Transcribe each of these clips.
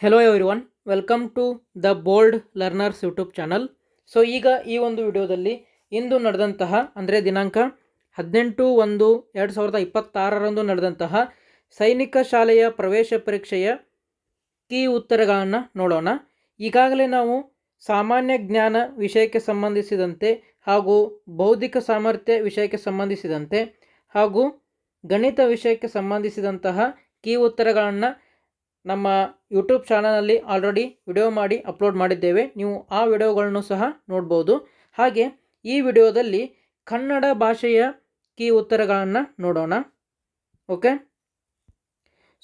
Hello everyone welcome to the bold learners YouTube channel so ಈಗ ಈ ಒಂದು ವಿಡಿಯೋದಲ್ಲಿ ಇಂದು ನಡೆದಂತಹ, ಅಂದರೆ ದಿನಾಂಕ ಹದಿನೆಂಟು ಒಂದು ಎರಡು ಸಾವಿರದ ಇಪ್ಪತ್ತಾರರಂದು ನಡೆದಂತಹ ಸೈನಿಕ ಶಾಲೆಯ ಪ್ರವೇಶ ಪರೀಕ್ಷೆಯ ಕೀ ಉತ್ತರಗಳನ್ನು ನೋಡೋಣ. ಈಗಾಗಲೇ ನಾವು ಸಾಮಾನ್ಯ ಜ್ಞಾನ ವಿಷಯಕ್ಕೆ ಸಂಬಂಧಿಸಿದಂತೆ ಹಾಗೂ ಬೌದ್ಧಿಕ ಸಾಮರ್ಥ್ಯ ವಿಷಯಕ್ಕೆ ಸಂಬಂಧಿಸಿದಂತೆ ಹಾಗೂ ಗಣಿತ ವಿಷಯಕ್ಕೆ ಸಂಬಂಧಿಸಿದಂತಹ ಕೀ ಉತ್ತರಗಳನ್ನು ನಮ್ಮ ಯೂಟ್ಯೂಬ್ ಚಾನಲಲ್ಲಿ ಆಲ್ರೆಡಿ ವಿಡಿಯೋ ಮಾಡಿ ಅಪ್ಲೋಡ್ ಮಾಡಿದ್ದೇವೆ. ನೀವು ಆ ವಿಡಿಯೋಗಳನ್ನು ಸಹ ನೋಡ್ಬೋದು. ಹಾಗೆ ಈ ವಿಡಿಯೋದಲ್ಲಿ ಕನ್ನಡ ಭಾಷೆಯ ಕೀ ಉತ್ತರಗಳನ್ನು ನೋಡೋಣ. ಓಕೆ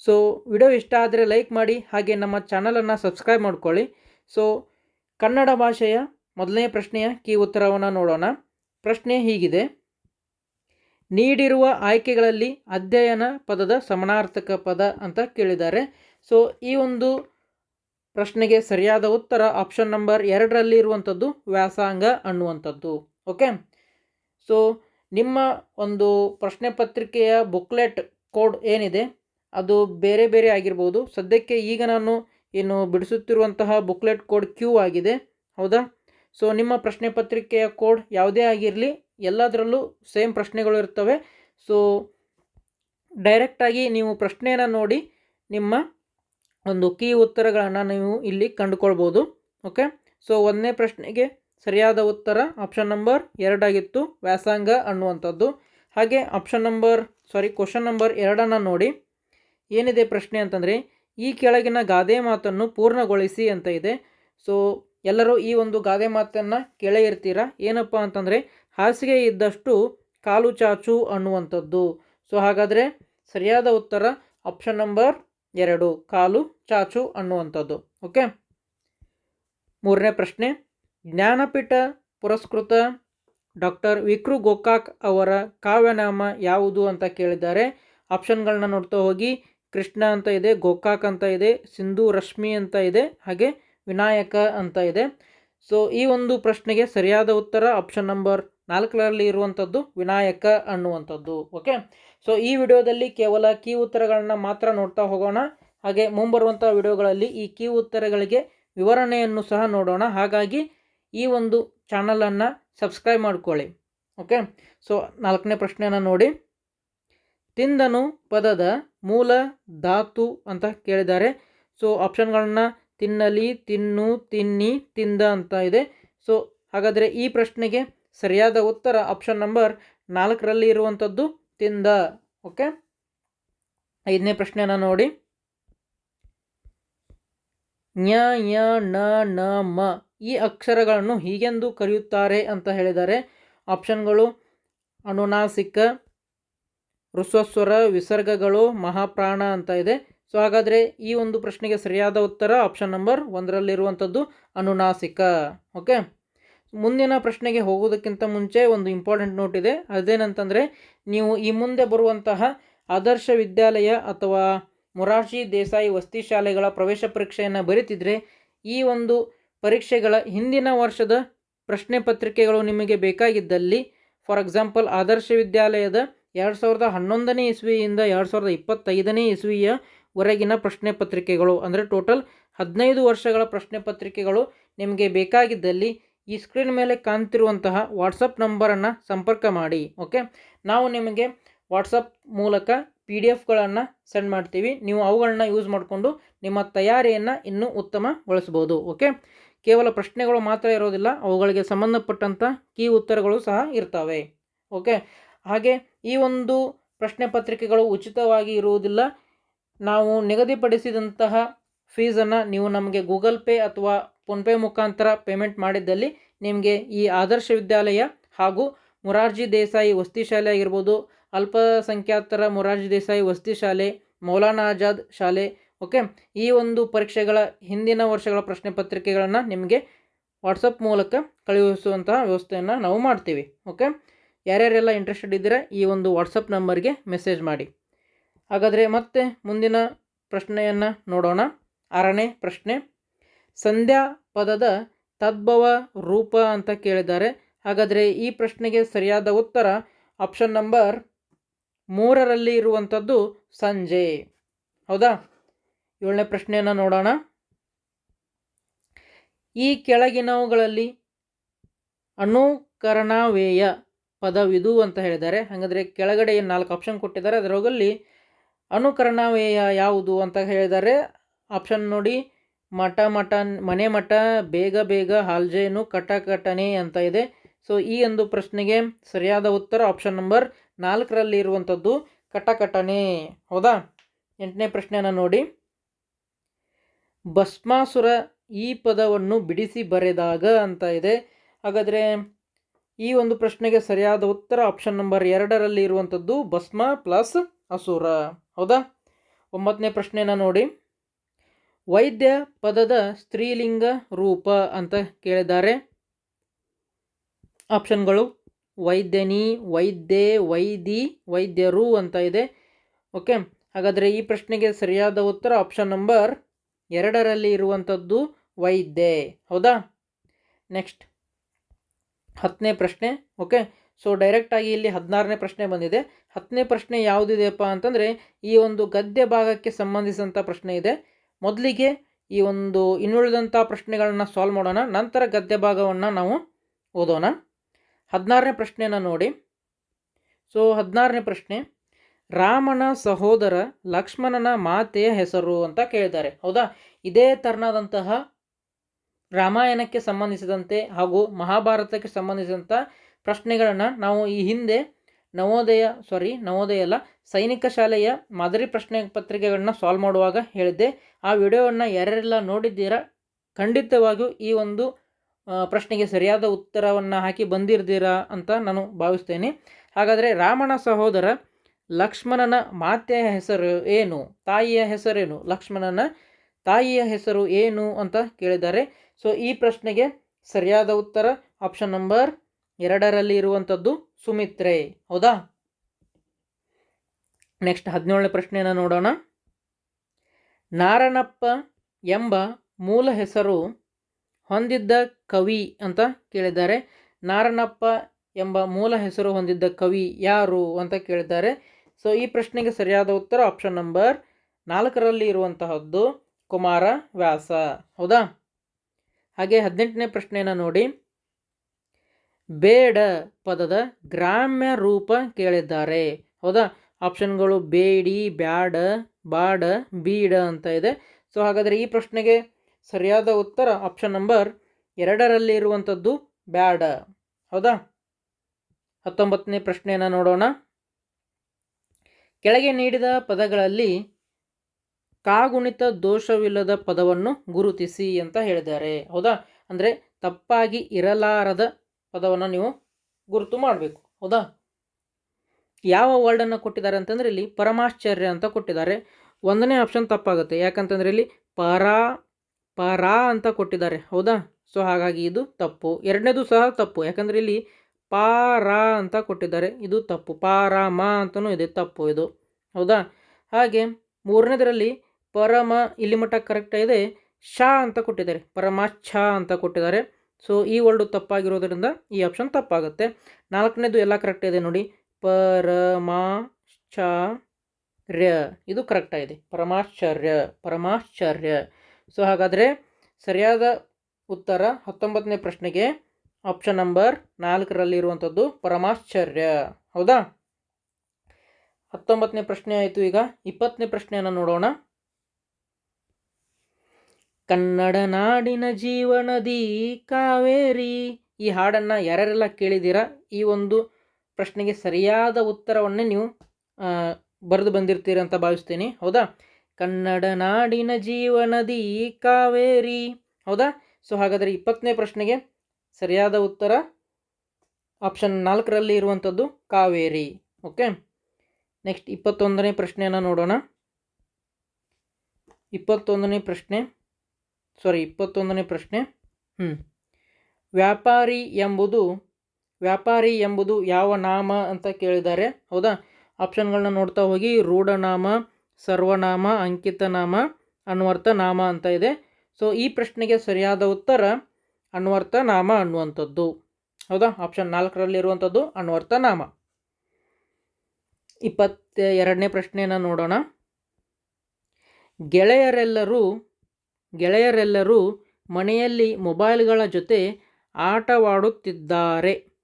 ಸೊ ವಿಡಿಯೋ ಇಷ್ಟ ಆದರೆ ಲೈಕ್ ಮಾಡಿ, ಹಾಗೆ ನಮ್ಮ ಚಾನಲನ್ನು ಸಬ್ಸ್ಕ್ರೈಬ್ ಮಾಡ್ಕೊಳ್ಳಿ. ಸೊ ಕನ್ನಡ ಭಾಷೆಯ ಮೊದಲನೇ ಪ್ರಶ್ನೆಯ ಕೀ ಉತ್ತರವನ್ನು ನೋಡೋಣ. ಪ್ರಶ್ನೆ ಹೀಗಿದೆ. ನೀಡಿರುವ ಆಯ್ಕೆಗಳಲ್ಲಿ ಅಧ್ಯಯನ ಪದದ ಸಮಾನಾರ್ಥಕ ಪದ ಅಂತ ಕೇಳಿದ್ದಾರೆ. ಸೊ ಈ ಒಂದು ಪ್ರಶ್ನೆಗೆ ಸರಿಯಾದ ಉತ್ತರ ಆಪ್ಷನ್ ನಂಬರ್ ಎರಡರಲ್ಲಿ ಇರುವಂಥದ್ದು ವ್ಯಾಸಾಂಗ ಅನ್ನುವಂಥದ್ದು ಓಕೆ ಸೊ ನಿಮ್ಮ ಒಂದು ಪ್ರಶ್ನೆ ಪತ್ರಿಕೆಯ ಬುಕ್ಲೆಟ್ ಕೋಡ್ ಏನಿದೆ, ಅದು ಬೇರೆ ಬೇರೆ ಆಗಿರ್ಬೋದು. ಸದ್ಯಕ್ಕೆ ಈಗ ನಾನು ಏನು ಬಿಡಿಸುತ್ತಿರುವಂತಹ ಬುಕ್ಲೆಟ್ ಕೋಡ್ ಕ್ಯೂ ಆಗಿದೆ. ಹೌದಾ? ಸೊ ನಿಮ್ಮ ಪ್ರಶ್ನೆ ಪತ್ರಿಕೆಯ ಕೋಡ್ ಯಾವುದೇ ಆಗಿರಲಿ, ಎಲ್ಲದರಲ್ಲೂ ಸೇಮ್ ಪ್ರಶ್ನೆಗಳು ಇರ್ತವೆ. ಸೊ ಡೈರೆಕ್ಟಾಗಿ ನೀವು ಪ್ರಶ್ನೆಯನ್ನು ನೋಡಿ ನಿಮ್ಮ ಒಂದು ಕೀ ಉತ್ತರಗಳನ್ನು ನೀವು ಇಲ್ಲಿ ಕಂಡುಕೊಳ್ಬೋದು, ಓಕೆ? ಸೊ, ಒಂದನೇ ಪ್ರಶ್ನೆಗೆ ಸರಿಯಾದ ಉತ್ತರ ಆಪ್ಷನ್ ನಂಬರ್ ಎರಡಾಗಿತ್ತು, ವ್ಯಾಸಂಗ ಅನ್ನುವಂಥದ್ದು. ಹಾಗೆ option number sorry question number ಎರಡನ್ನು ನೋಡಿ. ಏನಿದೆ ಪ್ರಶ್ನೆ ಅಂತಂದರೆ, ಈ ಕೆಳಗಿನ ಗಾದೆ ಮಾತನ್ನು ಪೂರ್ಣಗೊಳಿಸಿ ಅಂತ ಇದೆ. ಸೊ, ಎಲ್ಲರೂ ಈ ಒಂದು ಗಾದೆ ಮಾತನ್ನು ಕೇಳೇ ಇರ್ತೀರ ಏನಪ್ಪ ಅಂತಂದರೆ, ಹಾಸಿಗೆ ಇದ್ದಷ್ಟು ಕಾಲು ಚಾಚು ಅನ್ನುವಂಥದ್ದು. ಸೊ, ಹಾಗಾದರೆ ಸರಿಯಾದ ಉತ್ತರ ಆಪ್ಷನ್ ನಂಬರ್ ಎರಡು ಕಾಲು ಚಾಚು ಅನ್ನುವಂಥದ್ದು, ಓಕೆ? ಮೂರನೇ ಪ್ರಶ್ನೆ, ಜ್ಞಾನಪೀಠ ಪುರಸ್ಕೃತ ಡಾಕ್ಟರ್ ವಿಕ್ರು ಗೋಕಾಕ್ ಅವರ ಕಾವ್ಯನಾಮ ಯಾವುದು ಅಂತ ಕೇಳಿದ್ದಾರೆ. ಆಪ್ಷನ್ಗಳನ್ನ ನೋಡ್ತಾ ಹೋಗಿ, ಕೃಷ್ಣ ಅಂತ ಇದೆ, ಗೋಕಾಕ್ ಅಂತ ಇದೆ, ಸಿಂಧು ರಶ್ಮಿ ಅಂತ ಇದೆ, ಹಾಗೆ ವಿನಾಯಕ ಅಂತ ಇದೆ. ಸೊ, ಈ ಒಂದು ಪ್ರಶ್ನೆಗೆ ಸರಿಯಾದ ಉತ್ತರ ಆಪ್ಷನ್ ನಂಬರ್ ನಾಲ್ಕರಲ್ಲಿ ಇರುವಂಥದ್ದು ವಿನಾಯಕ ಅನ್ನುವಂಥದ್ದು, ಓಕೆ? ಸೊ ಈ ವಿಡಿಯೋದಲ್ಲಿ ಕೇವಲ ಕೀ ಉತ್ತರಗಳನ್ನ ಮಾತ್ರ ನೋಡ್ತಾ ಹೋಗೋಣ. ಹಾಗೆ ಮುಂಬರುವಂಥ ವಿಡಿಯೋಗಳಲ್ಲಿ ಈ ಕೀ ಉತ್ತರಗಳಿಗೆ ವಿವರಣೆಯನ್ನು ಸಹ ನೋಡೋಣ. ಹಾಗಾಗಿ ಈ ಒಂದು ಚಾನಲನ್ನು ಸಬ್ಸ್ಕ್ರೈಬ್ ಮಾಡ್ಕೊಳ್ಳಿ. ಓಕೆ ಸೊ ನಾಲ್ಕನೇ ಪ್ರಶ್ನೆಯನ್ನು ನೋಡಿ. ತಿಂದನು ಪದದ ಮೂಲ ಧಾತು ಅಂತ ಕೇಳಿದ್ದಾರೆ. ಸೊ ಆಪ್ಷನ್ಗಳನ್ನ ತಿನ್ನಲಿ, ತಿನ್ನು, ತಿನ್ನಿ, ತಿಂದ ಅಂತ ಇದೆ. ಸೊ ಹಾಗಾದರೆ ಈ ಪ್ರಶ್ನೆಗೆ ಸರಿಯಾದ ಉತ್ತರ ಆಪ್ಷನ್ ನಂಬರ್ ನಾಲ್ಕರಲ್ಲಿ ಇರುವಂಥದ್ದು ತಿಂದ, ಓಕೆ? ಐದನೇ ಪ್ರಶ್ನೆಯನ್ನು ನೋಡಿ. ಞ ಯ ನ ನ, ಮ. ಈ ಅಕ್ಷರಗಳನ್ನು ಹೀಗೆಂದು ಕರೆಯುತ್ತಾರೆ ಅಂತ ಹೇಳಿದ್ದಾರೆ ಆಪ್ಷನ್ಗಳು ಅನುನಾಸಿಕ ಋಸ್ವಸ್ವರ ವಿಸರ್ಗಗಳು, ಮಹಾಪ್ರಾಣ ಅಂತ ಇದೆ. ಸೊ, ಹಾಗಾದರೆ ಈ ಒಂದು ಪ್ರಶ್ನೆಗೆ ಸರಿಯಾದ ಉತ್ತರ ಆಪ್ಷನ್ ನಂಬರ್ ಒಂದರಲ್ಲಿರುವಂಥದ್ದು ಅನುನಾಸಿಕ, ಓಕೆ? ಮುಂದಿನ ಪ್ರಶ್ನೆಗೆ ಹೋಗೋದಕ್ಕಿಂತ ಮುಂಚೆ ಒಂದು ಇಂಪಾರ್ಟೆಂಟ್ ನೋಟ್ ಇದೆ. ಅದೇನಂತಂದರೆ, ನೀವು ಈ ಮುಂದೆ ಬರುವಂತಹ ಆದರ್ಶ ವಿದ್ಯಾಲಯ ಅಥವಾ ಮೊರಾರ್ಜಿ ದೇಸಾಯಿ ವಸತಿ ಶಾಲೆಗಳ ಪ್ರವೇಶ ಪರೀಕ್ಷೆಯನ್ನು ಬರೀತಿದ್ರೆ, ಈ ಒಂದು ಪರೀಕ್ಷೆಗಳ ಹಿಂದಿನ ವರ್ಷದ ಪ್ರಶ್ನೆ ಪತ್ರಿಕೆಗಳು ನಿಮಗೆ ಬೇಕಾಗಿದ್ದಲ್ಲಿ ಫಾರ್ ಎಕ್ಸಾಂಪಲ್ ಆದರ್ಶ ವಿದ್ಯಾಲಯದ ಎರಡು ಸಾವಿರದ ಹನ್ನೊಂದನೇ ಇಸ್ವಿಯಿಂದ ಎರಡು ಸಾವಿರದ ಇಪ್ಪತ್ತೈದನೇ ಇಸ್ವಿಯ ವರೆಗಿನ ಪ್ರಶ್ನೆ ಪತ್ರಿಕೆಗಳು, ಅಂದರೆ ಟೋಟಲ್ ಹದಿನೈದು ವರ್ಷಗಳ ಪ್ರಶ್ನೆ ಪತ್ರಿಕೆಗಳು ನಿಮಗೆ ಬೇಕಾಗಿದ್ದಲ್ಲಿ ಈ ಸ್ಕ್ರೀನ್ ಮೇಲೆ ಕಾಣ್ತಿರುವಂತಹ ವಾಟ್ಸಪ್ ನಂಬರನ್ನು ಸಂಪರ್ಕ ಮಾಡಿ ಓಕೆ ನಾವು ನಿಮಗೆ ವಾಟ್ಸಪ್ ಮೂಲಕ ಪಿ ಡಿ ಎಫ್ಗಳನ್ನು ಸೆಂಡ್ ಮಾಡ್ತೀವಿ. ನೀವು ಅವುಗಳನ್ನ ಯೂಸ್ ಮಾಡಿಕೊಂಡು ನಿಮ್ಮ ತಯಾರಿಯನ್ನು ಇನ್ನೂ ಉತ್ತಮಗೊಳಿಸ್ಬೋದು ಓಕೆ ಕೇವಲ ಪ್ರಶ್ನೆಗಳು ಮಾತ್ರ ಇರೋದಿಲ್ಲ, ಅವುಗಳಿಗೆ ಸಂಬಂಧಪಟ್ಟಂಥ ಕೀ ಉತ್ತರಗಳು ಸಹ ಇರ್ತವೆ ಓಕೆ ಹಾಗೆ ಈ ಒಂದು ಪ್ರಶ್ನೆ ಪತ್ರಿಕೆಗಳು ಉಚಿತವಾಗಿ ಇರುವುದಿಲ್ಲ. ನಾವು ನಿಗದಿಪಡಿಸಿದಂತಹ ಫೀಸನ್ನು ನೀವು ನಮಗೆ ಗೂಗಲ್ ಪೇ ಅಥವಾ ಫೋನ್ಪೇ ಮುಖಾಂತರ ಪೇಮೆಂಟ್ ಮಾಡಿದ್ದಲ್ಲಿ ನಿಮಗೆ ಈ ಆದರ್ಶ ವಿದ್ಯಾಲಯ ಹಾಗೂ ಮೊರಾರ್ಜಿ ದೇಸಾಯಿ ವಸತಿ ಶಾಲೆ ಆಗಿರ್ಬೋದು, ಅಲ್ಪಸಂಖ್ಯಾತರ ಮೊರಾರ್ಜಿ ದೇಸಾಯಿ ವಸತಿ ಶಾಲೆ, ಮೌಲಾನಾ ಆಜಾದ್ ಶಾಲೆ, ಓಕೆ? ಈ ಒಂದು ಪರೀಕ್ಷೆಗಳ ಹಿಂದಿನ ವರ್ಷಗಳ ಪ್ರಶ್ನೆ ಪತ್ರಿಕೆಗಳನ್ನು ನಿಮಗೆ ವಾಟ್ಸಪ್ ಮೂಲಕ ಕಳುಹಿಸುವಂತಹ ವ್ಯವಸ್ಥೆಯನ್ನು ನಾವು ಮಾಡ್ತೀವಿ, ಓಕೆ? ಯಾರ್ಯಾರೆಲ್ಲ ಇಂಟ್ರೆಸ್ಟೆಡ್ ಇದ್ದೀರಾ, ಈ ಒಂದು ವಾಟ್ಸಪ್ ನಂಬರ್ಗೆ ಮೆಸೇಜ್ ಮಾಡಿ. ಹಾಗಾದರೆ ಮತ್ತೆ ಮುಂದಿನ ಪ್ರಶ್ನೆಯನ್ನು ನೋಡೋಣ. ಆರನೇ ಪ್ರಶ್ನೆ, ಸಂಧ್ಯಾ ಪದದ ತದ್ಭವ, ರೂಪ ಅಂತ ಕೇಳಿದ್ದಾರೆ. ಹಾಗಾದರೆ ಈ ಪ್ರಶ್ನೆಗೆ ಸರಿಯಾದ ಉತ್ತರ ಆಪ್ಷನ್ ನಂಬರ್ ಮೂರರಲ್ಲಿ ಇರುವಂಥದ್ದು ಸಂಜೆ. ಹೌದಾ? ಏಳನೇ ಪ್ರಶ್ನೆಯನ್ನು ನೋಡೋಣ. ಈ ಕೆಳಗಿನವುಗಳಲ್ಲಿ ಅನುಕರಣಾವೇಯ ಪದವಿದು ಅಂತ ಹೇಳಿದ್ದಾರೆ. ಹಾಗಾದರೆ ಕೆಳಗಡೆ ನಾಲ್ಕು ಆಪ್ಷನ್ ಕೊಟ್ಟಿದ್ದಾರೆ? ಅದರೊಳಗಲ್ಲಿ ಅನುಕರಣಾವೇಯ ಯಾವುದು ಅಂತ ಹೇಳಿದ್ದಾರೆ. ಆಪ್ಷನ್ ನೋಡಿ ಮಠ ಮಠ, ಮನೆ ಮಠ, ಬೇಗ ಬೇಗ ಹಾಲ್ಜೇನು ಕಟಕಟನೆ ಅಂತ ಇದೆ. ಸೊ ಈ ಒಂದು ಪ್ರಶ್ನೆಗೆ ಸರಿಯಾದ ಉತ್ತರ ಆಪ್ಷನ್ ನಂಬರ್ ನಾಲ್ಕರಲ್ಲಿ ಇರುವಂಥದ್ದು ಕಟಕಟನೆ. ಹೌದಾ? ಎಂಟನೇ ಪ್ರಶ್ನೆಯನ್ನು ನೋಡಿ. ಭಸ್ಮಾಸುರ ಈ ಪದವನ್ನು ಬಿಡಿಸಿ ಬರೆದಾಗ ಅಂತ ಇದೆ. ಹಾಗಾದರೆ ಈ ಒಂದು ಪ್ರಶ್ನೆಗೆ ಸರಿಯಾದ ಉತ್ತರ ಆಪ್ಷನ್ ನಂಬರ್ ಎರಡರಲ್ಲಿ ಇರುವಂಥದ್ದು ಭಸ್ಮ ಪ್ಲಸ್ ಅಸುರ. ಹೌದಾ? ಒಂಬತ್ತನೇ ಪ್ರಶ್ನೆನ ನೋಡಿ. ವೈದ್ಯ ಪದದ ಸ್ತ್ರೀಲಿಂಗ ರೂಪ ಅಂತ ಕೇಳಿದ್ದಾರೆ. ಆಪ್ಷನ್ಗಳು ವೈದ್ಯನಿ, ವೈದ್ಯೆ ವೈದಿ ವೈದ್ಯರು ಅಂತ ಇದೆ. ಓಕೆ, ಹಾಗಾದರೆ ಈ ಪ್ರಶ್ನೆಗೆ ಸರಿಯಾದ ಉತ್ತರ ಆಪ್ಷನ್ ನಂಬರ್ ಎರಡರಲ್ಲಿ ಇರುವಂಥದ್ದು ವೈದ್ಯೆ. ಹೌದಾ? ನೆಕ್ಸ್ಟ್, ಹತ್ತನೇ ಪ್ರಶ್ನೆ. ಓಕೆ, ಸೊ ಡೈರೆಕ್ಟಾಗಿ ಇಲ್ಲಿ ಹದಿನಾರನೇ ಪ್ರಶ್ನೆ ಬಂದಿದೆ. ಹತ್ತನೇ ಪ್ರಶ್ನೆ ಯಾವುದಿದೆಯಪ್ಪ ಅಂತಂದರೆ ಈ ಒಂದು ಗದ್ಯ ಭಾಗಕ್ಕೆ ಸಂಬಂಧಿಸಿದಂಥ ಪ್ರಶ್ನೆ ಇದೆ. ಮೊದಲಿಗೆ ಈ ಒಂದು ಇನ್ನುಳಿದಂಥ ಪ್ರಶ್ನೆಗಳನ್ನ ಸಾಲ್ವ್ ಮಾಡೋಣ, ನಂತರ ಗದ್ಯ ಭಾಗವನ್ನು ನಾವು ಓದೋಣ. ಹದಿನಾರನೇ ಪ್ರಶ್ನೆಯನ್ನು ನೋಡಿ. ಸೊ ಹದಿನಾರನೇ ಪ್ರಶ್ನೆ, ರಾಮನ ಸಹೋದರ ಲಕ್ಷ್ಮಣನ ಮಾತೆಯ ಹೆಸರು ಅಂತ ಕೇಳಿದ್ದಾರೆ. ಹೌದಾ? ಇದೇ ಥರನಾದಂತಹ ರಾಮಾಯಣಕ್ಕೆ ಸಂಬಂಧಿಸಿದಂತೆ ಹಾಗೂ ಮಹಾಭಾರತಕ್ಕೆ ಸಂಬಂಧಿಸಿದಂಥ ಪ್ರಶ್ನೆಗಳನ್ನು ನಾವು ಈ ಹಿಂದೆ ನವೋದಯ ಸಾರಿ ನವೋದಯ ಅಲ್ಲ ಸೈನಿಕ ಶಾಲೆಯ ಮಾದರಿ ಪ್ರಶ್ನೆ ಪತ್ರಿಕೆಗಳನ್ನ ಸಾಲ್ವ್ ಮಾಡುವಾಗ ಹೇಳಿದ್ದೆ. ಆ ವಿಡಿಯೋವನ್ನು ಯಾರೆಲ್ಲ ನೋಡಿದ್ದೀರಾ ಖಂಡಿತವಾಗಿಯೂ ಈ ಒಂದು ಪ್ರಶ್ನೆಗೆ ಸರಿಯಾದ ಉತ್ತರವನ್ನು ಹಾಕಿ ಬಂದಿರ್ತೀರಾ ಅಂತ ನಾನು ಭಾವಿಸ್ತೇನೆ. ಹಾಗಾದರೆ ರಾಮನ ಸಹೋದರ ಲಕ್ಷ್ಮಣನ ಮಾತೆಯ ಹೆಸರು ಏನು? ತಾಯಿಯ ಹೆಸರೇನು? ಲಕ್ಷ್ಮಣನ ತಾಯಿಯ ಹೆಸರು ಏನು ಅಂತ ಕೇಳಿದ್ದಾರೆ. ಸೊ ಈ ಪ್ರಶ್ನೆಗೆ ಸರಿಯಾದ ಉತ್ತರ ಆಪ್ಷನ್ ನಂಬರ್ ಎರಡರಲ್ಲಿ ಇರುವಂಥದ್ದು ಸುಮಿತ್ರೆ. ಹೌದಾ? ನೆಕ್ಸ್ಟ್ ಹದಿನೇಳನೇ ಪ್ರಶ್ನೆಯನ್ನು ನೋಡೋಣ. ನಾರಣಪ್ಪ ಎಂಬ ಮೂಲ ಹೆಸರು ಹೊಂದಿದ್ದ ಕವಿ ಅಂತ ಕೇಳಿದ್ದಾರೆ. ನಾರಣಪ್ಪ ಎಂಬ ಮೂಲ ಹೆಸರು ಹೊಂದಿದ್ದ ಕವಿ ಯಾರು ಅಂತ ಕೇಳಿದ್ದಾರೆ. ಸೊ ಈ ಪ್ರಶ್ನೆಗೆ ಸರಿಯಾದ ಉತ್ತರ ಆಪ್ಷನ್ ನಂಬರ್ ನಾಲ್ಕರಲ್ಲಿ ಇರುವಂತಹದ್ದು ಕುಮಾರ ವ್ಯಾಸ. ಹೌದಾ? ಹಾಗೆ ಹದಿನೆಂಟನೇ ಪ್ರಶ್ನೆಯನ್ನು ನೋಡಿ. ಬೇಡ ಪದದ ಗ್ರಾಮ್ಯ ರೂಪ ಕೇಳಿದ್ದಾರೆ. ಹೌದಾ? ಆಪ್ಷನ್ಗಳು ಬೇಡಿ ಬ್ಯಾಡ, ಬಾಡ, ಬೀಡ ಅಂತ ಇದೆ. ಸೊ, ಹಾಗಾದರೆ ಈ ಪ್ರಶ್ನೆಗೆ ಸರಿಯಾದ ಉತ್ತರ ಆಪ್ಷನ್ ನಂಬರ್ ಎರಡರಲ್ಲಿ ಇರುವಂಥದ್ದು ಬ್ಯಾಡ. ಹೌದಾ? ಹತ್ತೊಂಬತ್ತನೇ ಪ್ರಶ್ನೆಯನ್ನು ನೋಡೋಣ. ಕೆಳಗೆ ನೀಡಿದ ಪದಗಳಲ್ಲಿ ಕಾಗುಣಿತ ದೋಷವಿಲ್ಲದ ಪದವನ್ನು ಗುರುತಿಸಿ ಅಂತ ಹೇಳಿದ್ದಾರೆ. ಹೌದಾ? ಅಂದರೆ ತಪ್ಪಾಗಿ ಇರಲಾರದ ಪದವನ್ನು ನೀವು ಗುರುತು ಮಾಡಬೇಕು. ಹೌದಾ? ಯಾವ ವರ್ಡನ್ನು ಕೊಟ್ಟಿದ್ದಾರೆ ಅಂತಂದರೆ ಇಲ್ಲಿ ಪರಮಾಶ್ಚರ್ಯ ಅಂತ ಕೊಟ್ಟಿದ್ದಾರೆ. ಒಂದನೇ ಆಪ್ಷನ್ ತಪ್ಪಾಗುತ್ತೆ. ಯಾಕಂತಂದರೆ ಇಲ್ಲಿ ಪರಾ ಪರಾ ಅಂತ ಕೊಟ್ಟಿದ್ದಾರೆ. ಹೌದಾ? ಸೊ ಹಾಗಾಗಿ ಇದು ತಪ್ಪು. ಎರಡನೇದು ಸಹ ತಪ್ಪು. ಯಾಕಂದರೆ ಇಲ್ಲಿ ಪಾರಾ ಅಂತ ಕೊಟ್ಟಿದ್ದಾರೆ. ಇದು ತಪ್ಪು. ಪಾರಾಮ ಅಂತಲೂ ಇದೆ. ತಪ್ಪು ಇದು. ಹೌದಾ? ಹಾಗೆ ಮೂರನೇದರಲ್ಲಿ ಪರಮ, ಇಲ್ಲಿ ಮಟ್ಟ ಕರೆಕ್ಟ್ ಇದೆ ಶಾ ಅಂತ ಕೊಟ್ಟಿದ್ದಾರೆ. ಪರಮಾಚ್ಛ ಅಂತ ಕೊಟ್ಟಿದ್ದಾರೆ. ಸೊ ಈ ವರ್ಡು ತಪ್ಪಾಗಿರೋದ್ರಿಂದ ಈ ಆಪ್ಷನ್ ತಪ್ಪಾಗುತ್ತೆ. ನಾಲ್ಕನೇದು ಎಲ್ಲ ಕರೆಕ್ಟ್ ಇದೆ ನೋಡಿ. ಪರಮಾಶ್ಚರ್ಯ. ಇದು ಕರೆಕ್ಟಾಗಿದೆ ಪರಮಾಶ್ಚರ್ಯ ಪರಮಾಶ್ಚರ್ಯ. ಸೊ ಹಾಗಾದರೆ ಸರಿಯಾದ ಉತ್ತರ ಹತ್ತೊಂಬತ್ತನೇ ಪ್ರಶ್ನೆಗೆ ಆಪ್ಷನ್ ನಂಬರ್ ನಾಲ್ಕರಲ್ಲಿರುವಂಥದ್ದು ಪರಮಾಶ್ಚರ್ಯ. ಹೌದಾ? ಹತ್ತೊಂಬತ್ತನೇ ಪ್ರಶ್ನೆ ಆಯಿತು ಈಗ. ಇಪ್ಪತ್ತನೇ ಪ್ರಶ್ನೆಯನ್ನು ನೋಡೋಣ. ಕನ್ನಡ ನಾಡಿನ ಜೀವನದಿ ಕಾವೇರಿ. ಈ ಹಾಡನ್ನು ಯಾರ್ಯಾರೆಲ್ಲ ಕೇಳಿದ್ದೀರಾ? ಈ ಒಂದು ಪ್ರಶ್ನೆಗೆ ಸರಿಯಾದ ಉತ್ತರವನ್ನೇ ನೀವು ಬರೆದು ಬಂದಿರ್ತೀರಿ ಅಂತ ಭಾವಿಸ್ತೀನಿ. ಹೌದಾ? ಕನ್ನಡ ನಾಡಿನ ಜೀವನದಿ ಕಾವೇರಿ. ಹೌದಾ? ಸೊ, ಹಾಗಾದರೆ ಇಪ್ಪತ್ತನೇ ಪ್ರಶ್ನೆಗೆ ಸರಿಯಾದ ಉತ್ತರ ಆಪ್ಷನ್ ನಾಲ್ಕರಲ್ಲಿ ಇರುವಂಥದ್ದು ಕಾವೇರಿ. ಓಕೆ? ನೆಕ್ಸ್ಟ್ ಇಪ್ಪತ್ತೊಂದನೇ ಪ್ರಶ್ನೆಯನ್ನು ನೋಡೋಣ. ಇಪ್ಪತ್ತೊಂದನೇ ಪ್ರಶ್ನೆ, ಸಾರಿ, ಇಪ್ಪತ್ತೊಂದನೇ ಪ್ರಶ್ನೆ. ಹ್ಞೂ ವ್ಯಾಪಾರಿ ಎಂಬುದು ವ್ಯಾಪಾರಿ ಎಂಬುದು ಯಾವ ನಾಮ ಅಂತ ಕೇಳಿದ್ದಾರೆ. ಹೌದಾ? ಆಪ್ಷನ್ಗಳನ್ನ ನೋಡ್ತಾ ಹೋಗಿ. ರೂಢನಾಮ, ಸರ್ವನಾಮ, ಅಂಕಿತನಾಮ ಅನ್ವರ್ಥ ನಾಮ ಅಂತ ಇದೆ. ಸೊ, ಈ ಪ್ರಶ್ನೆಗೆ ಸರಿಯಾದ ಉತ್ತರ ಅನ್ವರ್ಥ ನಾಮ ಅನ್ನುವಂಥದ್ದು. ಹೌದಾ? ಆಪ್ಷನ್ ನಾಲ್ಕರಲ್ಲಿರುವಂಥದ್ದು ಅನ್ವರ್ಥ ನಾಮ ಇಪ್ಪತ್ತ ಎರಡನೇ ಪ್ರಶ್ನೆಯನ್ನು ನೋಡೋಣ. ಗೆಳೆಯರೆಲ್ಲರೂ ಗೆಳೆಯರೆಲ್ಲರೂ ಮನೆಯಲ್ಲಿ ಮೊಬೈಲ್ಗಳ ಜೊತೆ ಆಟವಾಡುತ್ತಿದ್ದಾರೆ.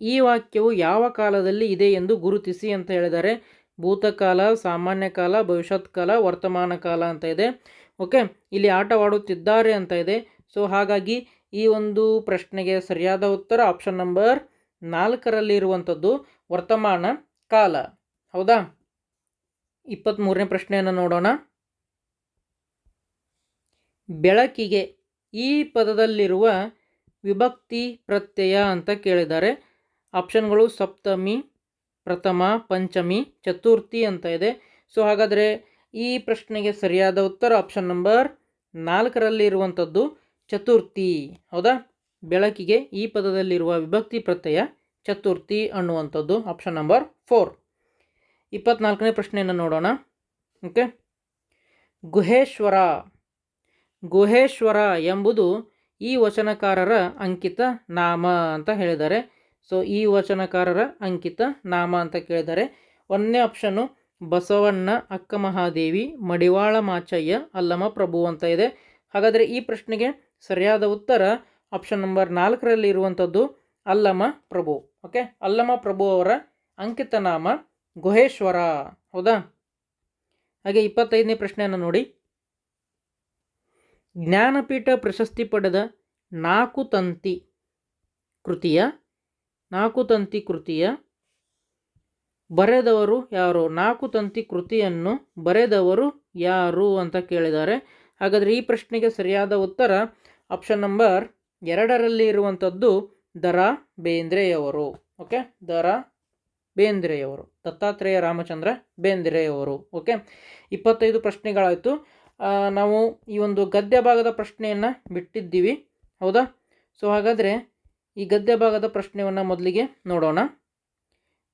ಈ ವಾಕ್ಯವು ಯಾವ ಕಾಲದಲ್ಲಿ ಇದೆ ಎಂದು ಗುರುತಿಸಿ ಅಂತ ಹೇಳಿದ್ದಾರೆ ಭೂತಕಾಲ, ಸಾಮಾನ್ಯ ಕಾಲ ಭವಿಷ್ಯತ್ ಕಾಲ ವರ್ತಮಾನ ಕಾಲ ಅಂತ ಇದೆ. ಓಕೆ, ಇಲ್ಲಿ ಆಟವಾಡುತ್ತಿದ್ದಾರೆ ಅಂತ ಇದೆ. ಸೊ, ಹಾಗಾಗಿ ಈ ಒಂದು ಪ್ರಶ್ನೆಗೆ ಸರಿಯಾದ ಉತ್ತರ ಆಪ್ಷನ್ ನಂಬರ್ ನಾಲ್ಕರಲ್ಲಿ ಇರುವಂಥದ್ದು ವರ್ತಮಾನ ಕಾಲ. ಹೌದಾ? ಇಪ್ಪತ್ತ್ಮೂರನೇ ಪ್ರಶ್ನೆಯನ್ನು ನೋಡೋಣ. ಬೆಳಕಿಗೆ ಈ ಪದದಲ್ಲಿರುವ ವಿಭಕ್ತಿ ಪ್ರತ್ಯಯ ಅಂತ ಕೇಳಿದ್ದಾರೆ. ಆಪ್ಷನ್ಗಳು ಸಪ್ತಮಿ, ಪ್ರಥಮ, ಪಂಚಮಿ, ಚತುರ್ಥಿ ಅಂತ ಇದೆ. ಸೊ ಹಾಗಾದರೆ ಈ ಪ್ರಶ್ನೆಗೆ ಸರಿಯಾದ ಉತ್ತರ ಆಪ್ಷನ್ ನಂಬರ್ ನಾಲ್ಕರಲ್ಲಿ ಇರುವಂಥದ್ದು ಚತುರ್ಥಿ. ಹೌದಾ? ಬೆಳಕಿಗೆ ಈ ಪದದಲ್ಲಿರುವ ವಿಭಕ್ತಿ ಪ್ರತ್ಯಯ ಚತುರ್ಥಿ ಅನ್ನುವಂಥದ್ದು ಆಪ್ಷನ್ ನಂಬರ್ ಫೋರ್ ಇಪ್ಪತ್ನಾಲ್ಕನೇ ಪ್ರಶ್ನೆಯನ್ನು ನೋಡೋಣ. ಓಕೆ ಗುಹೇಶ್ವರ. ಗುಹೇಶ್ವರ ಎಂಬುದು ಈ ವಚನಕಾರರ ಅಂಕಿತ ನಾಮ ಅಂತ ಹೇಳಿದ್ದಾರೆ. ಸೊ ಈ ವಚನಕಾರರ ಅಂಕಿತ ನಾಮ ಅಂತ ಕೇಳಿದ್ದಾರೆ. ಒಂದನೇ ಆಪ್ಷನ್ನು ಬಸವಣ್ಣ ಅಕ್ಕ ಮಹಾದೇವಿ ಮಡಿವಾಳ ಮಾಚಯ್ಯ ಅಲ್ಲಮ ಪ್ರಭು ಅಂತ ಇದೆ. ಹಾಗಾದರೆ ಈ ಪ್ರಶ್ನೆಗೆ ಸರಿಯಾದ ಉತ್ತರ ಆಪ್ಷನ್ ನಂಬರ್ ನಾಲ್ಕರಲ್ಲಿ ಇರುವಂಥದ್ದು ಅಲ್ಲಮ ಪ್ರಭು. ಓಕೆ ಅಲ್ಲಮ ಪ್ರಭು ಅವರ ಅಂಕಿತ ನಾಮ ಗುಹೇಶ್ವರ. ಹೌದಾ? ಹಾಗೆ ಇಪ್ಪತ್ತೈದನೇ ಪ್ರಶ್ನೆಯನ್ನು ನೋಡಿ. ಜ್ಞಾನಪೀಠ ಪ್ರಶಸ್ತಿ ಪಡೆದ ನಾಲ್ಕು ತಂತಿ ಕೃತಿಯ ನಾಲ್ಕು ತಂತಿ ಕೃತಿಯ ಬರೆದವರು ಯಾರು? ನಾಲ್ಕು ತಂತಿ ಕೃತಿಯನ್ನು ಬರೆದವರು ಯಾರು ಅಂತ ಕೇಳಿದ್ದಾರೆ. ಹಾಗಾದರೆ ಈ ಪ್ರಶ್ನೆಗೆ ಸರಿಯಾದ ಉತ್ತರ ಆಪ್ಷನ್ ನಂಬರ್ ಎರಡರಲ್ಲಿ ಇರುವಂಥದ್ದು ದರ ಬೇಂದ್ರೆಯವರು. ಓಕೆ ದರ ಬೇಂದ್ರೆಯವರು. ದತ್ತಾತ್ರೇಯ ರಾಮಚಂದ್ರ ಬೇಂದ್ರೆಯವರು. ಓಕೆ ಇಪ್ಪತ್ತೈದು ಪ್ರಶ್ನೆಗಳಾಯಿತು. ನಾವು ಈ ಒಂದು ಗದ್ಯ ಭಾಗದ ಪ್ರಶ್ನೆಯನ್ನು ಬಿಟ್ಟಿದ್ದೀವಿ. ಹೌದಾ? ಸೊ ಹಾಗಾದರೆ ಈ ಗದ್ಯ ಭಾಗದ ಪ್ರಶ್ನೆಯನ್ನು ಮೊದಲಿಗೆ ನೋಡೋಣ.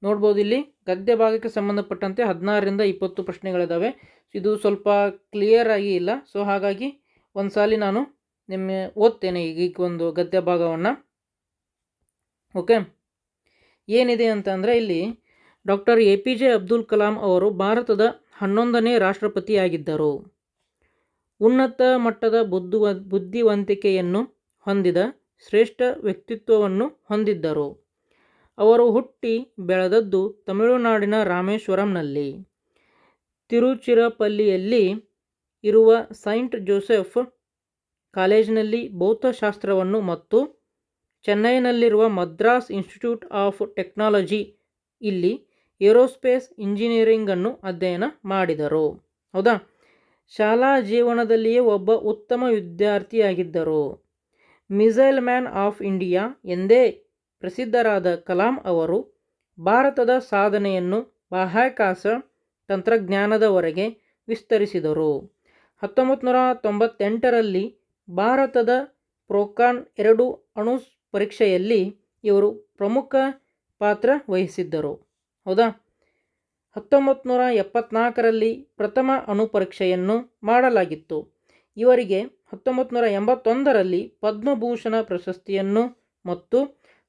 ನೋಡ್ಬೋದು ಇಲ್ಲಿ ಗದ್ಯ ಭಾಗಕ್ಕೆ ಸಂಬಂಧಪಟ್ಟಂತೆ ಹದಿನಾರರಿಂದ ಇಪ್ಪತ್ತು ಪ್ರಶ್ನೆಗಳಿದ್ದಾವೆ ಇದು ಸ್ವಲ್ಪ ಕ್ಲಿಯರ್ ಆಗಿ ಇಲ್ಲ. ಸೊ ಹಾಗಾಗಿ ಒಂದು ಸಾಲಿ ನಾನು ನಿಮ್ಮ ಓದ್ತೇನೆ ಈಗ ಒಂದು ಗದ್ಯ ಭಾಗವನ್ನು. ಓಕೆ ಏನಿದೆ ಅಂತಂದರೆ ಇಲ್ಲಿ doctor A P J Abdul Kalam ಅವರು ಭಾರತದ ಹನ್ನೊಂದನೇ ರಾಷ್ಟ್ರಪತಿಯಾಗಿದ್ದರು. ಉನ್ನತ ಮಟ್ಟದ ಬುದ್ಧಿವ, ಬುದ್ಧಿವಂತಿಕೆಯನ್ನು ಹೊಂದಿದ ಶ್ರೇಷ್ಠ ವ್ಯಕ್ತಿತ್ವವನ್ನು ಹೊಂದಿದ್ದರು. ಅವರು ಹುಟ್ಟಿ ಬೆಳೆದದ್ದು ತಮಿಳುನಾಡಿನ ರಾಮೇಶ್ವರಂನಲ್ಲಿ. ತಿರುಚಿರಪಲ್ಲಿಯಲ್ಲಿ ಇರುವ ಸೈಂಟ್ ಜೋಸೆಫ್ ಕಾಲೇಜಿನಲ್ಲಿ ಭೌತಶಾಸ್ತ್ರವನ್ನು ಮತ್ತು ಚೆನ್ನೈನಲ್ಲಿರುವ ಮದ್ರಾಸ್ ಇನ್ಸ್ಟಿಟ್ಯೂಟ್ ಆಫ್ ಟೆಕ್ನಾಲಜಿ ಇಲ್ಲಿ ಏರೋಸ್ಪೇಸ್ ಇಂಜಿನಿಯರಿಂಗನ್ನು ಅಧ್ಯಯನ ಮಾಡಿದರು. ಹೌದಾ? ಶಾಲಾ ಜೀವನದಲ್ಲಿಯೇ ಒಬ್ಬ ಉತ್ತಮ ವಿದ್ಯಾರ್ಥಿಯಾಗಿದ್ದರು. ಮಿಸೈಲ್ ಮ್ಯಾನ್ ಆಫ್ ಇಂಡಿಯಾ ಎಂದೇ ಪ್ರಸಿದ್ಧರಾದ ಕಲಾಂ ಅವರು ಭಾರತದ ಸಾಧನೆಯನ್ನು ಬಾಹ್ಯಾಕಾಶ ತಂತ್ರಜ್ಞಾನದವರೆಗೆ ವಿಸ್ತರಿಸಿದರು. ಹತ್ತೊಂಬತ್ತು ನೂರ ತೊಂಬತ್ತೆಂಟರಲ್ಲಿ ಭಾರತದ ಪ್ರೋಕಾನ್ ಎರಡು ಅಣು ಪರೀಕ್ಷೆಯಲ್ಲಿ ಇವರು ಪ್ರಮುಖ ಪಾತ್ರ ವಹಿಸಿದ್ದರು. ಹೌದಾ? ಹತ್ತೊಂಬತ್ತು ನೂರ ಎಪ್ಪತ್ನಾಲ್ಕರಲ್ಲಿ ಪ್ರಥಮ ಅಣು ಪರೀಕ್ಷೆಯನ್ನು ಮಾಡಲಾಗಿತ್ತು. ಇವರಿಗೆ ಹತ್ತೊಂಬತ್ತು ನೂರ ಎಂಬತ್ತೊಂದರಲ್ಲಿ ಪದ್ಮಭೂಷಣ ಪ್ರಶಸ್ತಿಯನ್ನು ಮತ್ತು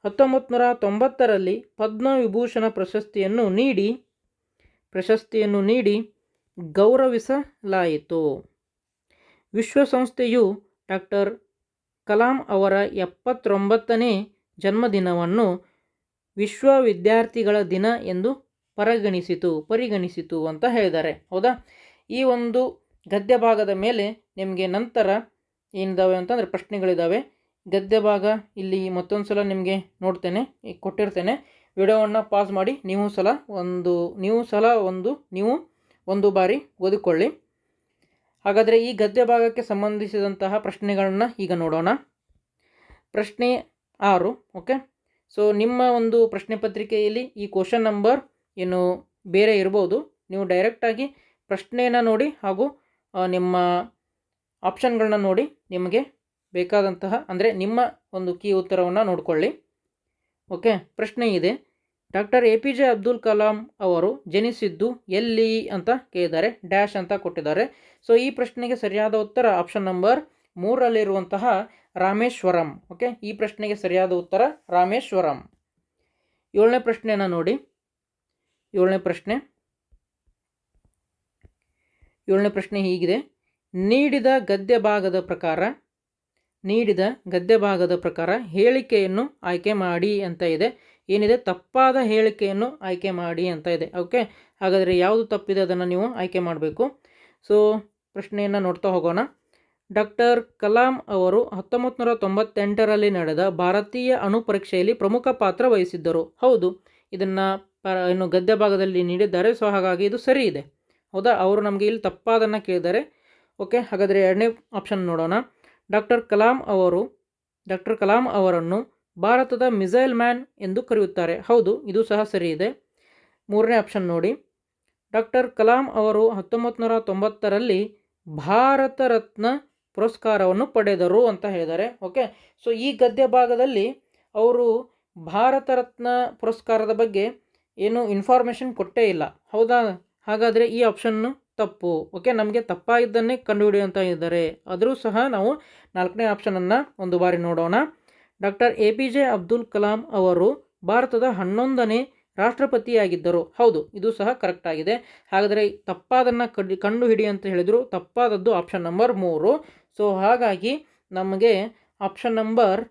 ಹತ್ತೊಂಬತ್ತು ನೂರ ತೊಂಬತ್ತರಲ್ಲಿ ಪದ್ಮವಿಭೂಷಣ ಪ್ರಶಸ್ತಿಯನ್ನು ನೀಡಿ ಪ್ರಶಸ್ತಿಯನ್ನು ನೀಡಿ ಗೌರವಿಸಲಾಯಿತು. ವಿಶ್ವಸಂಸ್ಥೆಯು ಡಾಕ್ಟರ್ ಕಲಾಂ ಅವರ ಎಪ್ಪತ್ತೊಂಬತ್ತನೇ ಜನ್ಮದಿನವನ್ನು ವಿಶ್ವ ವಿದ್ಯಾರ್ಥಿಗಳ ದಿನ ಎಂದು ಪರಿಗಣಿಸಿತು ಪರಿಗಣಿಸಿತು ಅಂತ ಹೇಳಿದ್ದಾರೆ. ಹೌದಾ? ಈ ಒಂದು ಗದ್ಯ ಭಾಗದ ಮೇಲೆ ನಿಮಗೆ ನಂತರ ಏನಿದ್ದಾವೆ ಅಂತಂದರೆ ಪ್ರಶ್ನೆಗಳಿದ್ದಾವೆ ಗದ್ಯ ಭಾಗ ಇಲ್ಲಿ ಮತ್ತೊಂದು ಸಲ ನಿಮಗೆ ನೋಡ್ತೇನೆ ಕೊಟ್ಟಿರ್ತೇನೆ. ವಿಡಿಯೋವನ್ನು ಪಾಸ್ ಮಾಡಿ ನೀವು ಸಲ ಒಂದು, ನೀವು ಸಲ ಒಂದು, ನೀವು ಒಂದು ಬಾರಿ ಓದಿಕೊಳ್ಳಿ. ಹಾಗಾದರೆ ಈ ಗದ್ಯ ಭಾಗಕ್ಕೆ ಸಂಬಂಧಿಸಿದಂತಹ ಪ್ರಶ್ನೆಗಳನ್ನು ಈಗ ನೋಡೋಣ. ಪ್ರಶ್ನೆ ಆರು, ಓಕೆ? ಸೊ, ನಿಮ್ಮ ಒಂದು ಪ್ರಶ್ನೆ ಪತ್ರಿಕೆಯಲ್ಲಿ ಈ ಕ್ವಶನ್ ನಂಬರ್ ಏನು ಬೇರೆ ಇರ್ಬೋದು. ನೀವು ಡೈರೆಕ್ಟಾಗಿ ಪ್ರಶ್ನೆಯನ್ನು ನೋಡಿ ಹಾಗೂ ನಿಮ್ಮ ಆಪ್ಷನ್ಗಳನ್ನ ನೋಡಿ ನಿಮಗೆ ಬೇಕಾದಂತಹ, ಅಂದರೆ ನಿಮ್ಮ ಒಂದು ಕೀ ಉತ್ತರವನ್ನು ನೋಡಿಕೊಳ್ಳಿ. ಓಕೆ ಪ್ರಶ್ನೆ ಇದೆ. Doctor A P J Abdul Kalam ಅವರು ಜನಿಸಿದ್ದು ಎಲ್ಲಿ ಅಂತ ಕೇಳಿದ್ದಾರೆ ಡ್ಯಾಶ್ ಅಂತ ಕೊಟ್ಟಿದ್ದಾರೆ. ಸೊ ಈ ಪ್ರಶ್ನೆಗೆ ಸರಿಯಾದ ಉತ್ತರ ಆಪ್ಷನ್ ನಂಬರ್ ಮೂರಲ್ಲಿರುವಂತಹ ರಾಮೇಶ್ವರಂ. ಓಕೆ ಈ ಪ್ರಶ್ನೆಗೆ ಸರಿಯಾದ ಉತ್ತರ ರಾಮೇಶ್ವರಂ. ಏಳನೇ ಪ್ರಶ್ನೆಯನ್ನು ನೋಡಿ. ಏಳನೇ ಪ್ರಶ್ನೆ. ಏಳನೇ ಪ್ರಶ್ನೆ ಹೀಗಿದೆ. ನೀಡಿದ ಗದ್ಯ ಭಾಗದ ಪ್ರಕಾರ, ನೀಡಿದ ಗದ್ಯ ಭಾಗದ ಪ್ರಕಾರ ಹೇಳಿಕೆಯನ್ನು ಆಯ್ಕೆ ಮಾಡಿ ಅಂತ ಇದೆ. ಏನಿದೆ? ತಪ್ಪಾದ ಹೇಳಿಕೆಯನ್ನು ಆಯ್ಕೆ ಮಾಡಿ ಅಂತ ಇದೆ. ಓಕೆ? ಹಾಗಾದರೆ ಯಾವುದು ತಪ್ಪಿದೆ ಅದನ್ನು ನೀವು ಆಯ್ಕೆ ಮಾಡಬೇಕು. ಸೊ ಪ್ರಶ್ನೆಯನ್ನು ನೋಡ್ತಾ ಹೋಗೋಣ. ಡಾಕ್ಟರ್ ಕಲಾಂ ಅವರು ಹತ್ತೊಂಬತ್ತು ನೂರ ತೊಂಬತ್ತೆಂಟರಲ್ಲಿ ನಡೆದ ಭಾರತೀಯ ಅಣು ಪರೀಕ್ಷೆಯಲ್ಲಿ ಪ್ರಮುಖ ಪಾತ್ರ ವಹಿಸಿದ್ದರು. ಹೌದು, ಇದನ್ನು ಏನು ಗದ್ಯ ಭಾಗದಲ್ಲಿ ನೀಡಿದ್ದಾರೆ. ಸೊ ಹಾಗಾಗಿ ಇದು ಸರಿ ಇದೆ. ಹೌದಾ? ಅವರು ನಮಗೆ ಇಲ್ಲಿ ತಪ್ಪಾದನ್ನು ಕೇಳಿದ್ದಾರೆ. ಓಕೆ, ಹಾಗಾದರೆ ಎರಡನೇ ಆಪ್ಷನ್ ನೋಡೋಣ. ಡಾಕ್ಟರ್ ಕಲಾಂ ಅವರು ಡಾಕ್ಟರ್ ಕಲಾಂ ಅವರನ್ನು ಭಾರತದ ಮಿಸೈಲ್ ಮ್ಯಾನ್ ಎಂದು ಕರೆಯುತ್ತಾರೆ. ಹೌದು, ಇದು ಸಹ ಸರಿ ಇದೆ. ಮೂರನೇ ಆಪ್ಷನ್ ನೋಡಿ. ಡಾಕ್ಟರ್ ಕಲಾಂ ಅವರು ಹತ್ತೊಂಬತ್ತು ನೂರ ತೊಂಬತ್ತರಲ್ಲಿ ಭಾರತ ರತ್ನ ಪುರಸ್ಕಾರವನ್ನು ಪಡೆದರು ಅಂತ ಹೇಳಿದ್ದಾರೆ. ಓಕೆ, ಸೊ ಈ ಗದ್ಯ ಭಾಗದಲ್ಲಿ ಅವರು ಭಾರತ ರತ್ನ ಪುರಸ್ಕಾರದ ಬಗ್ಗೆ ಏನು ಇನ್ಫಾರ್ಮೇಷನ್ ಕೊಟ್ಟೇ ಇಲ್ಲ. ಹೌದಾ? ಹಾಗಾದರೆ ಈ ಆಪ್ಷನ್ನು ತಪ್ಪು. ಓಕೆ ನಮಗೆ ತಪ್ಪಾಗಿದ್ದನ್ನೇ ಕಂಡುಹಿಡಿಯುವಂತ ಇದ್ದಾರೆ. ಆದರೂ ಸಹ ನಾವು ನಾಲ್ಕನೇ ಆಪ್ಷನನ್ನು ಒಂದು ಬಾರಿ ನೋಡೋಣ. Doctor A P J Abdul Kalam ಅವರು ಭಾರತದ ಹನ್ನೊಂದನೇ ರಾಷ್ಟ್ರಪತಿಯಾಗಿದ್ದರು. ಹೌದು, ಇದು ಸಹ ಕರೆಕ್ಟ್ ಆಗಿದೆ. ಹಾಗಾದರೆ ತಪ್ಪಾದನ್ನು ಕಡಿ ಕಂಡು ಹಿಡಿ ಅಂತ ಹೇಳಿದರು ತಪ್ಪಾದದ್ದು ಆಪ್ಷನ್ ನಂಬರ್ ಮೂರು. ಸೊ ಹಾಗಾಗಿ ನಮಗೆ ಆಪ್ಷನ್ ನಂಬರ್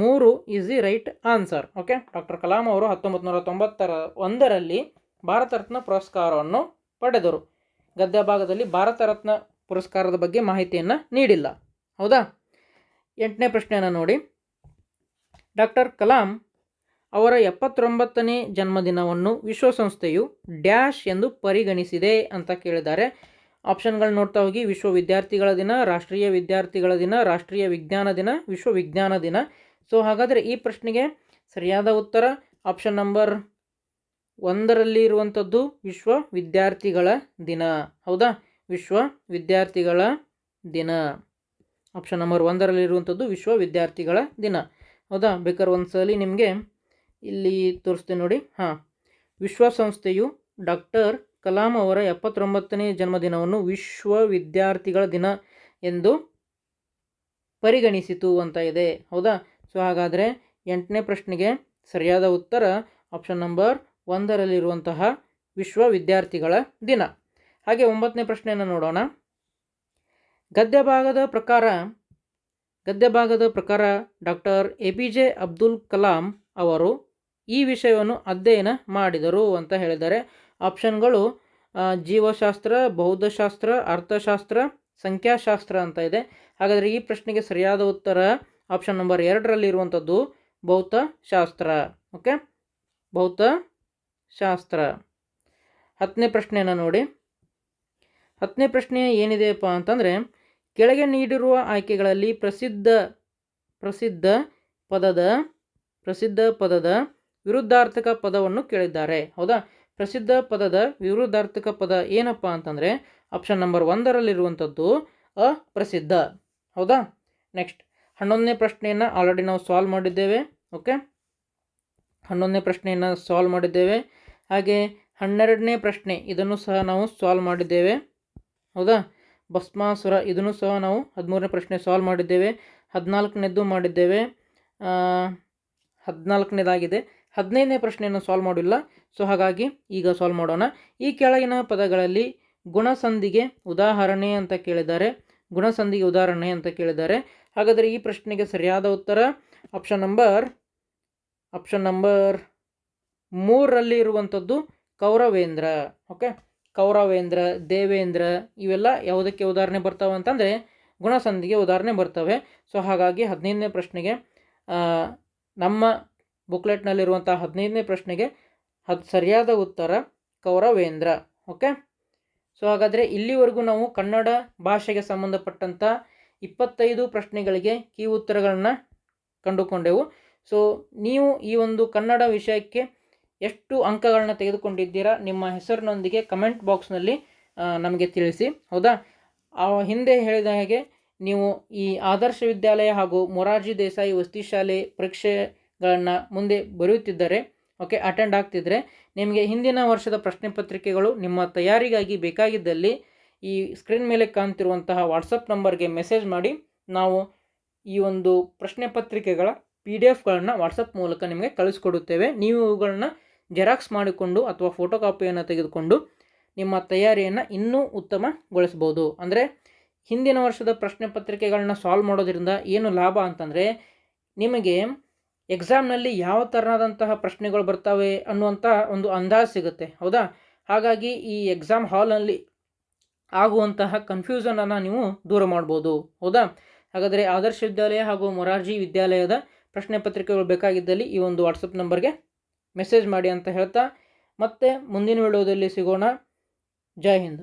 ಮೂರು is the right answer okay doctor Kalam ಅವರು ಹತ್ತೊಂಬತ್ತು ನೂರ ತೊಂಬತ್ತರ ಒಂದರಲ್ಲಿ ಭಾರತ ರತ್ನ ಪುರಸ್ಕಾರವನ್ನು ಪಡೆದರು. ಗದ್ಯ ಭಾಗದಲ್ಲಿ ಭಾರತ ರತ್ನ ಪುರಸ್ಕಾರದ ಬಗ್ಗೆ ಮಾಹಿತಿಯನ್ನು ನೀಡಿಲ್ಲ. ಹೌದಾ? ಎಂಟನೇ ಪ್ರಶ್ನೆಯನ್ನು ನೋಡಿ. ಡಾಕ್ಟರ್ ಕಲಾಂ ಅವರ ಎಪ್ಪತ್ತೊಂಬತ್ತನೇ ಜನ್ಮದಿನವನ್ನು ವಿಶ್ವಸಂಸ್ಥೆಯು ಡ್ಯಾಶ್ ಎಂದು ಪರಿಗಣಿಸಿದೆ ಅಂತ ಕೇಳಿದ್ದಾರೆ. ಆಪ್ಷನ್ಗಳು ನೋಡ್ತಾ ಹೋಗಿ. ವಿಶ್ವ ವಿದ್ಯಾರ್ಥಿಗಳ ದಿನ, ರಾಷ್ಟ್ರೀಯ ವಿದ್ಯಾರ್ಥಿಗಳ ದಿನ, ರಾಷ್ಟ್ರೀಯ ವಿಜ್ಞಾನ ದಿನ, ವಿಶ್ವ ವಿಜ್ಞಾನ ದಿನ. ಸೊ, ಹಾಗಾದರೆ ಈ ಪ್ರಶ್ನೆಗೆ ಸರಿಯಾದ ಉತ್ತರ, ಆಪ್ಷನ್ ನಂಬರ್ ಒಂದರಲ್ಲಿ ಇರುವಂಥದ್ದು ವಿಶ್ವ ವಿದ್ಯಾರ್ಥಿಗಳ ದಿನ. ಹೌದಾ? ವಿಶ್ವ ವಿದ್ಯಾರ್ಥಿಗಳ ದಿನ. ಆಪ್ಷನ್ ನಂಬರ್ ಒಂದರಲ್ಲಿರುವಂಥದ್ದು ವಿಶ್ವ ವಿದ್ಯಾರ್ಥಿಗಳ ದಿನ. ಹೌದಾ? ಬೇಕಾದ್ರೆ ಒಂದು ಸಲ ನಿಮಗೆ ಇಲ್ಲಿ ತೋರಿಸ್ತೀನಿ ನೋಡಿ. ಹಾಂ. ವಿಶ್ವಸಂಸ್ಥೆಯು ಡಾಕ್ಟರ್ ಕಲಾಂ ಅವರ ಎಪ್ಪತ್ತೊಂಬತ್ತನೇ ಜನ್ಮದಿನವನ್ನು ವಿಶ್ವ ವಿದ್ಯಾರ್ಥಿಗಳ ದಿನ ಎಂದು ಪರಿಗಣಿಸಿತು ಅಂತ ಇದೆ. ಹೌದಾ? ಸೊ ಹಾಗಾದರೆ ಎಂಟನೇ ಪ್ರಶ್ನೆಗೆ ಸರಿಯಾದ ಉತ್ತರ ಆಪ್ಷನ್ ನಂಬರ್ ಒಂದರಲ್ಲಿರುವಂತಹ ವಿಶ್ವ ವಿದ್ಯಾರ್ಥಿಗಳ ದಿನ. ಹಾಗೆ ಒಂಬತ್ತನೇ ಪ್ರಶ್ನೆಯನ್ನು ನೋಡೋಣ. ಗದ್ಯ ಭಾಗದ ಪ್ರಕಾರ ಗದ್ಯ ಭಾಗದ ಪ್ರಕಾರ doctor A P J Abdul Kalam ಅವರು ಈ ವಿಷಯವನ್ನು ಅಧ್ಯಯನ ಮಾಡಿದರು ಅಂತ ಹೇಳಿದ್ದಾರೆ. ಆಪ್ಷನ್ಗಳು ಜೀವಶಾಸ್ತ್ರ ಬೌದ್ಧಶಾಸ್ತ್ರ ಅರ್ಥಶಾಸ್ತ್ರ, ಸಂಖ್ಯಾಶಾಸ್ತ್ರ ಅಂತ ಇದೆ. ಹಾಗಾದರೆ ಈ ಪ್ರಶ್ನೆಗೆ ಸರಿಯಾದ ಉತ್ತರ ಆಪ್ಷನ್ ನಂಬರ್ ಎರಡರಲ್ಲಿರುವಂಥದ್ದು ಭೌತಶಾಸ್ತ್ರ. ಓಕೆ? ಭೌತಶಾಸ್ತ್ರ ಹತ್ತನೇ ಪ್ರಶ್ನೆಯನ್ನು ನೋಡಿ. ಹತ್ತನೇ ಪ್ರಶ್ನೆ ಏನಿದೆಯಪ್ಪ ಅಂತಂದರೆ, ಕೆಳಗೆ ನೀಡಿರುವ ಆಯ್ಕೆಗಳಲ್ಲಿ ಪ್ರಸಿದ್ಧ ಪ್ರಸಿದ್ಧ ಪದದ ಪ್ರಸಿದ್ಧ ಪದದ ವಿರುದ್ಧಾರ್ಥಕ ಪದವನ್ನು ಕೇಳಿದ್ದಾರೆ. ಹೌದಾ? ಪ್ರಸಿದ್ಧ ಪದದ ವಿರುದ್ಧಾರ್ಥಕ ಪದ ಏನಪ್ಪ ಅಂತಂದರೆ ಆಪ್ಷನ್ ನಂಬರ್ ಒಂದರಲ್ಲಿರುವಂಥದ್ದು ಅಪ್ರಸಿದ್ಧ. ಹೌದಾ? ನೆಕ್ಸ್ಟ್ ಹನ್ನೊಂದನೇ ಪ್ರಶ್ನೆಯನ್ನು ಆಲ್ರೆಡಿ ನಾವು ಸಾಲ್ವ್ ಮಾಡಿದ್ದೇವೆ. ಓಕೆ ಹನ್ನೊಂದನೇ ಪ್ರಶ್ನೆಯನ್ನು ಸಾಲ್ವ್ ಮಾಡಿದ್ದೇವೆ. ಹಾಗೆ ಹನ್ನೆರಡನೇ ಪ್ರಶ್ನೆ, ಇದನ್ನು ಸಹ ನಾವು ಸಾಲ್ವ್ ಮಾಡಿದ್ದೇವೆ. ಹೌದಾ? ಭಸ್ಮಾಸುರ, ಇದನ್ನು ಸಹ ನಾವು ಹದಿಮೂರನೇ ಪ್ರಶ್ನೆ ಸಾಲ್ವ್ ಮಾಡಿದ್ದೇವೆ. ಹದಿನಾಲ್ಕನೇದ್ದು ಮಾಡಿದ್ದೇವೆ. ಹದಿನಾಲ್ಕನೇದಾಗಿದೆ. ಹದಿನೈದನೇ ಪ್ರಶ್ನೆಯನ್ನು ಸಾಲ್ವ್ ಮಾಡಿಲ್ಲ ಸೊ ಹಾಗಾಗಿ ಈಗ ಸಾಲ್ವ್ ಮಾಡೋಣ. ಈ ಕೆಳಗಿನ ಪದಗಳಲ್ಲಿ ಗುಣಸಂಧಿಗೆ ಉದಾಹರಣೆ ಅಂತ ಕೇಳಿದ್ದಾರೆ. ಗುಣಸಂಧಿಗೆ ಉದಾಹರಣೆ ಅಂತ ಕೇಳಿದ್ದಾರೆ. ಹಾಗಾದರೆ ಈ ಪ್ರಶ್ನೆಗೆ ಸರಿಯಾದ ಉತ್ತರ ಆಪ್ಷನ್ ನಂಬರ್ ಆಪ್ಷನ್ ನಂಬರ್ ಮೂರರಲ್ಲಿ ಇರುವಂಥದ್ದು ಕೌರವೇಂದ್ರ ಓಕೆ ಕೌರವೇಂದ್ರ, ದೇವೇಂದ್ರ ಇವೆಲ್ಲ ಯಾವುದಕ್ಕೆ ಉದಾಹರಣೆ ಬರ್ತಾವೆ ಅಂತಂದರೆ ಗುಣಸಂಧಿಗೆ ಉದಾಹರಣೆ ಬರ್ತವೆ. ಸೊ ಹಾಗಾಗಿ ಹದಿನೈದನೇ ಪ್ರಶ್ನೆಗೆ ನಮ್ಮ ಬುಕ್ಲೆಟ್ನಲ್ಲಿರುವಂಥ ಹದಿನೈದನೇ ಪ್ರಶ್ನೆಗೆ ಹದ್, ಸರಿಯಾದ ಉತ್ತರ ಕೌರವೇಂದ್ರ ಓಕೆ ಸೊ ಹಾಗಾದರೆ ಇಲ್ಲಿವರೆಗೂ ನಾವು ಕನ್ನಡ ಭಾಷೆಗೆ ಸಂಬಂಧಪಟ್ಟಂಥ ಇಪ್ಪತ್ತೈದು ಪ್ರಶ್ನೆಗಳಿಗೆ ಕೀ ಉತ್ತರಗಳನ್ನು ಕಂಡುಕೊಂಡೆವು. ಸೊ ನೀವು ಈ ಒಂದು ಕನ್ನಡ ವಿಷಯಕ್ಕೆ ಎಷ್ಟು ಅಂಕಗಳನ್ನ ತೆಗೆದುಕೊಂಡಿದ್ದೀರಾ, ನಿಮ್ಮ ಹೆಸರಿನೊಂದಿಗೆ ಕಮೆಂಟ್ ಬಾಕ್ಸ್ನಲ್ಲಿ ನಮಗೆ ತಿಳಿಸಿ. ಹೌದಾ? ಆ, ಹಿಂದೆ ಹೇಳಿದ ಹಾಗೆ ನೀವು ಈ ಆದರ್ಶ ವಿದ್ಯಾಲಯ ಹಾಗೂ ಮೊರಾರ್ಜಿ ದೇಸಾಯಿ ವಸತಿ ಶಾಲೆ ಪರೀಕ್ಷೆಗಳನ್ನು ಮುಂದೆ ಬರೆಯುತ್ತಿದ್ದರೆ ಓಕೆ ಅಟೆಂಡ್ ಆಗ್ತಿದ್ರೆ, ನಿಮಗೆ ಹಿಂದಿನ ವರ್ಷದ ಪ್ರಶ್ನೆ ಪತ್ರಿಕೆಗಳು ನಿಮ್ಮ ತಯಾರಿಗಾಗಿ ಬೇಕಾಗಿದ್ದಲ್ಲಿ ಈ ಸ್ಕ್ರೀನ್ ಮೇಲೆ ಕಾಣ್ತಿರುವಂತಹ ವಾಟ್ಸಪ್ ನಂಬರ್ಗೆ ಮೆಸೇಜ್ ಮಾಡಿ, ನಾವು ಈ ಒಂದು ಪ್ರಶ್ನೆ ಪತ್ರಿಕೆಗಳ ಪಿ ಡಿ ಎಫ್ಗಳನ್ನು ವಾಟ್ಸಪ್ ಮೂಲಕ ನಿಮಗೆ ಕಳಿಸ್ಕೊಡುತ್ತೇವೆ. ನೀವು ಇವುಗಳನ್ನ ಜೆರಾಕ್ಸ್ ಮಾಡಿಕೊಂಡು ಅಥವಾ ಫೋಟೋ ಕಾಪಿಯನ್ನು ತೆಗೆದುಕೊಂಡು ನಿಮ್ಮ ತಯಾರಿಯನ್ನು ಇನ್ನೂ ಉತ್ತಮಗೊಳಿಸ್ಬೋದು. ಅಂದರೆ ಹಿಂದಿನ ವರ್ಷದ ಪ್ರಶ್ನೆ ಪತ್ರಿಕೆಗಳನ್ನ ಸಾಲ್ವ್ ಮಾಡೋದ್ರಿಂದ ಏನು ಲಾಭ ಅಂತಂದರೆ ನಿಮಗೆ ಎಕ್ಸಾಮ್ನಲ್ಲಿ ಯಾವ ಥರನಾದಂತಹ ಪ್ರಶ್ನೆಗಳು ಬರ್ತವೆ ಅನ್ನುವಂಥ ಒಂದು ಅಂದಾಜು ಸಿಗುತ್ತೆ. ಹೌದಾ? ಹಾಗಾಗಿ ಈ ಎಕ್ಸಾಮ್ ಹಾಲ್ನಲ್ಲಿ ಆಗುವಂತಹ ಕನ್ಫ್ಯೂಸನನ್ನು ನೀವು ದೂರ ಮಾಡ್ಬೋದು. ಹೌದಾ? ಹಾಗಾದರೆ ಆದರ್ಶ ವಿದ್ಯಾಲಯ ಹಾಗೂ ಮೊರಾರ್ಜಿ ವಿದ್ಯಾಲಯದ ಪ್ರಶ್ನೆ ಪತ್ರಿಕೆಗಳು ಬೇಕಾಗಿದ್ದಲ್ಲಿ ಈ ಒಂದು ವಾಟ್ಸಪ್ ನಂಬರ್ಗೆ ಮೆಸೇಜ್ ಮಾಡಿ ಅಂತ ಹೇಳ್ತಾ ಮತ್ತೆ ಮುಂದಿನ ವಿಡಿಯೋದಲ್ಲಿ ಸಿಗೋಣ. ಜೈ ಹಿಂದ್.